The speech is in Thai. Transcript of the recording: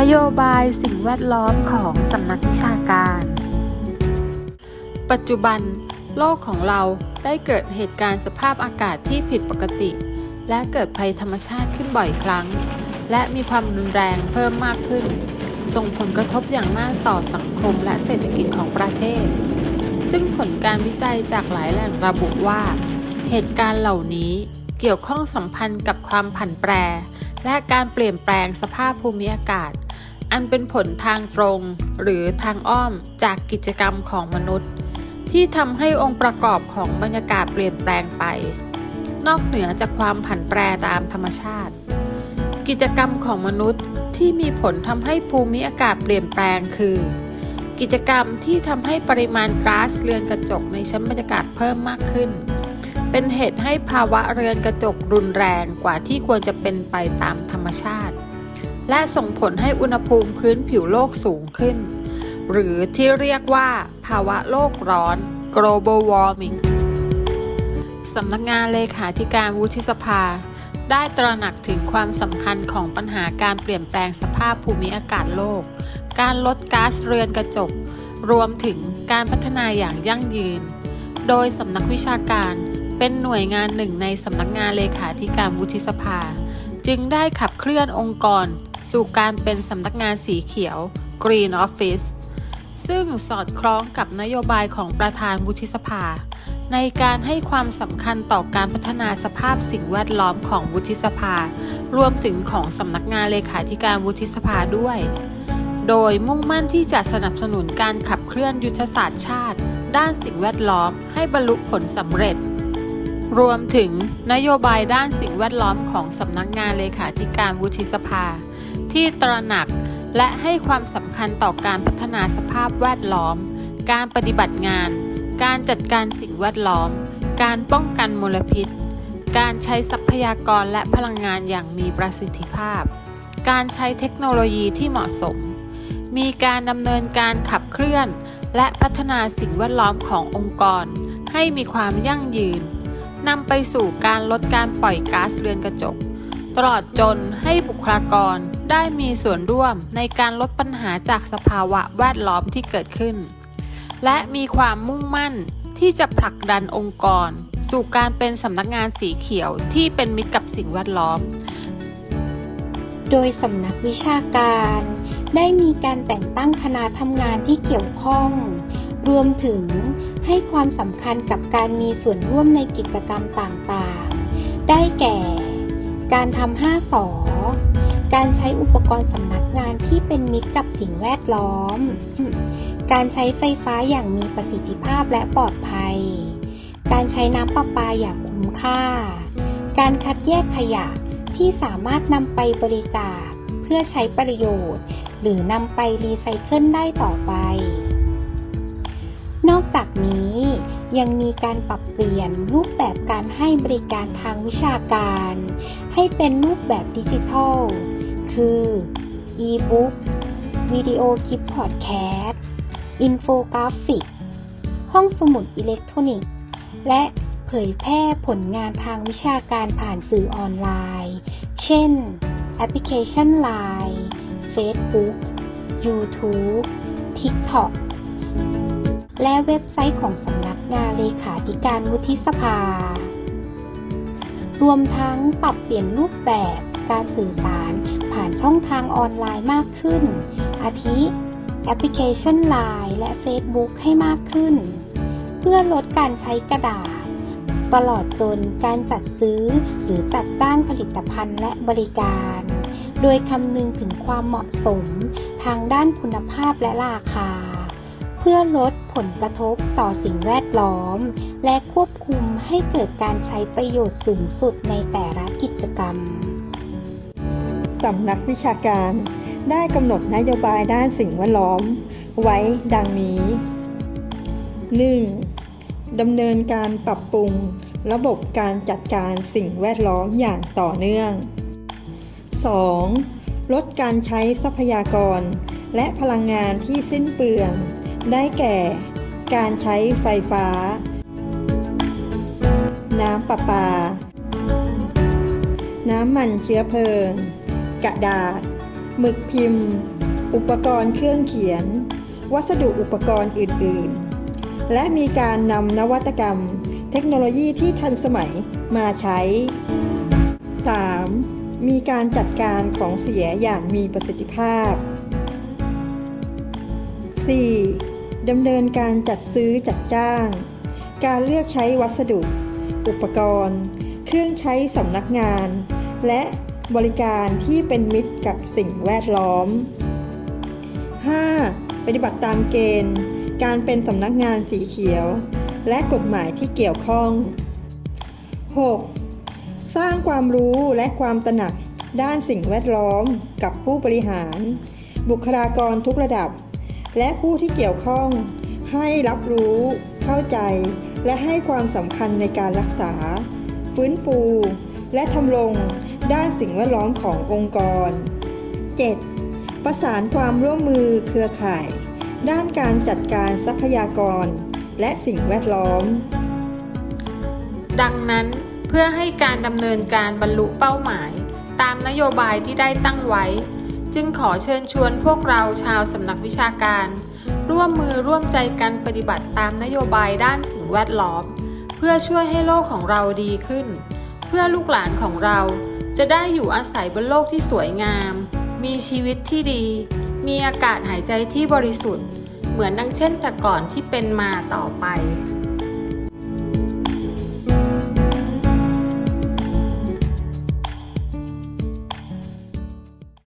นโยบายสิ่งแวดล้อมของสำนักวิชาการ ปัจจุบันโลกของเราได้เกิดเหตุการณ์สภาพอากาศที่ผิดปกติ และเกิดภัยธรรมชาติขึ้นบ่อยครั้ง และมีความรุนแรงเพิ่มมากขึ้น ส่งผลกระทบอย่างมากต่อสังคมและเศรษฐกิจของประเทศ ซึ่งผลการวิจัยจากหลายแหล่งระบุว่า เหตุการณ์เหล่านี้เกี่ยวข้องสัมพันธ์กับความผันแปร และการเปลี่ยนแปลงสภาพภูมิอากาศ อันเป็นผลทางตรงหรือทางอ้อมจากกิจกรรมของมนุษย์ ที่ทำให้องค์ประกอบของบรรยากาศเปลี่ยนแปลงไป นอกเหนือจากความผันแปรตามธรรมชาติ กิจกรรมของมนุษย์ที่มีผลทำให้ภูมิอากาศเปลี่ยนแปลงคือ กิจกรรมที่ทำให้ปริมาณก๊าซเรือนกระจกในชั้นบรรยากาศเพิ่มมากขึ้น เป็นเหตุให้ภาวะเรือนกระจกรุนแรงกว่าที่ควรจะเป็นไปตามธรรมชาติ และส่งผลให้อุณหภูมิพื้นผิวโลกสูงขึ้น หรือที่เรียกว่าภาวะโลกร้อน global warming สำนักงานเลขาธิการวุฒิสภา ได้ตระหนักถึงความสำคัญของปัญหาการเปลี่ยนแปลงสภาพภูมิอากาศโลก การลดก๊าซเรือนกระจก รวมถึงการพัฒนาอย่างยั่งยืน โดยสำนักวิชาการเป็นหน่วยงานหนึ่งในสำนักงานเลขาธิการวุฒิสภา จึงได้ขับเคลื่อนองค์กร สู่การเป็นสำนักงานสีเขียว Green Office ซึ่งสอดคล้องกับนโยบายของประธานวุฒิสภา ในการให้ความสำคัญต่อการพัฒนาสภาพสิ่งแวดล้อมของวุฒิสภา รวมถึงของสำนักงานเลขาธิการวุฒิสภาด้วย โดยมุ่งมั่นที่จะสนับสนุนการขับเคลื่อนยุทธศาสตร์ชาติ ด้านสิ่งแวดล้อมให้บรรลุผลสำเร็จ รวมถึงนโยบายด้านสิ่งแวดล้อมของสำนักงานเลขาธิการวุฒิสภา ที่ตระหนักและให้ความสำคัญต่อการพัฒนาสภาพแวดล้อม การปฏิบัติงาน การจัดการสิ่งแวดล้อม การป้องกันมลพิษ การใช้ทรัพยากรและพลังงานอย่างมีประสิทธิภาพ การใช้เทคโนโลยีที่เหมาะสม มีการดำเนินการขับเคลื่อน และพัฒนาสิ่งแวดล้อมขององค์กร ให้มีความยั่งยืนนำไปสู่การลดการปล่อยก๊าซเรือนกระจก ตลอดจนให้บุคลากร ได้มีส่วนร่วมในการลดปัญหาจากสภาวะแวดล้อมที่เกิดขึ้น และมีความมุ่งมั่นที่จะผลักดันองค์กร สู่การเป็นสำนักงานสีเขียวที่เป็นมิตรกับสิ่งแวดล้อม โดยสำนักวิชาการ ได้มีการแต่งตั้งคณะทำงานที่เกี่ยวข้อง รวมถึงให้ความสำคัญกับการมีส่วนร่วมในกิจกรรมต่างๆ ได้แก่ การทำ5สอ การใช้อุปกรณ์สำนักงานที่เป็นมิตรกับสิ่งแวดล้อม การใช้ไฟฟ้าอย่างมีประสิทธิภาพและปลอดภัย การใช้น้ำประปาอย่างคุ้มค่า การคัดแยกขยะที่สามารถนำไปบริจาคเพื่อใช้ประโยชน์ หรือนำไปรีไซเคิลได้ต่อไป นอกจากนี้ยังมีการปรับเปลี่ยนรูปแบบการให้บริการทางวิชาการ ให้เป็นรูปแบบดิจิทัล คือ e-book วิดีโอคลิปพอดแคสต์ อินโฟกราฟิก ห้องสมุดอิเล็กทรอนิกส์ และเผยแพร่ผลงานทางวิชาการผ่านสื่อออนไลน์ เช่น แอปพลิเคชัน Line Facebook YouTube TikTok และเว็บไซต์ของสำนักงานเลขาธิการวุฒิสภา รวมทั้งปรับเปลี่ยนรูปแบบการสื่อสาร ช่องทางออนไลน์มากขึ้น อาทิแอปพลิเคชัน Line และ Facebook ให้มากขึ้น เพื่อลดการใช้กระดาษ ตลอดจนการจัดซื้อหรือจัดจ้างผลิตภัณฑ์และบริการ โดยคำนึงถึงความเหมาะสมทางด้านคุณภาพและราคา เพื่อลดผลกระทบต่อสิ่งแวดล้อม และควบคุมให้เกิดการใช้ประโยชน์สูงสุดในแต่ละกิจกรรม สำนักวิชาการ ได้กำหนดนโยบายด้านสิ่งแวดล้อม ไว้ดังนี้ 1. ดำเนินการปรับปรุง ระบบการจัดการสิ่งแวดล้อมอย่างต่อเนื่อง 2. ลดการใช้ทรัพยากร และพลังงานที่สิ้นเปลือง ได้แก่ การใช้ไฟฟ้า น้ำประปา น้ำมันเชื้อเพลิง กระดาษ หมึกพิมพ์ อุปกรณ์เครื่องเขียน วัสดุอุปกรณ์อื่น ๆ และมีการนำนวัตกรรม เทคโนโลยีที่ทันสมัยมาใช้ 3. มีการจัดการของเสียอย่างมีประสิทธิภาพ 4. ดำเนินการจัดซื้อจัดจ้าง การเลือกใช้วัสดุ อุปกรณ์ เครื่องใช้สำนักงาน และ บริการที่เป็นมิตรกับสิ่งแวดล้อม 5. ปฏิบัติตามเกณฑ์ การเป็นสำนักงานสีเขียว และกฎหมายที่เกี่ยวข้อง 6. สร้างความรู้และความตระหนักด้านสิ่งแวดล้อมกับผู้บริหาร บุคลากรทุกระดับ และผู้ที่เกี่ยวข้อง ให้รับรู้ เข้าใจ และให้ความสำคัญในการรักษา ฟื้นฟู และทำรงด้านสิ่งแวดล้อมขององค์กร 7. ประสานความร่วมมือเครือข่าย ด้านการจัดการทรัพยากร และสิ่งแวดล้อม ดังนั้นเพื่อให้การดำเนินการบรรลุเป้าหมาย ตามนโยบายที่ได้ตั้งไว้ จึงขอเชิญชวนพวกเราชาวสำนักวิชาการ ร่วมมือร่วมใจกันปฏิบัติตามนโยบายด้านสิ่งแวดล้อม เพื่อช่วยให้โลกของเราดีขึ้น เพื่อลูกหลานของเราจะได้อยู่อาศัยบนโลกที่สวยงาม มีชีวิตที่ดี มีอากาศหายใจที่บริสุทธิ์ เหมือนดังเช่นแต่ก่อนที่เป็นมาต่อไป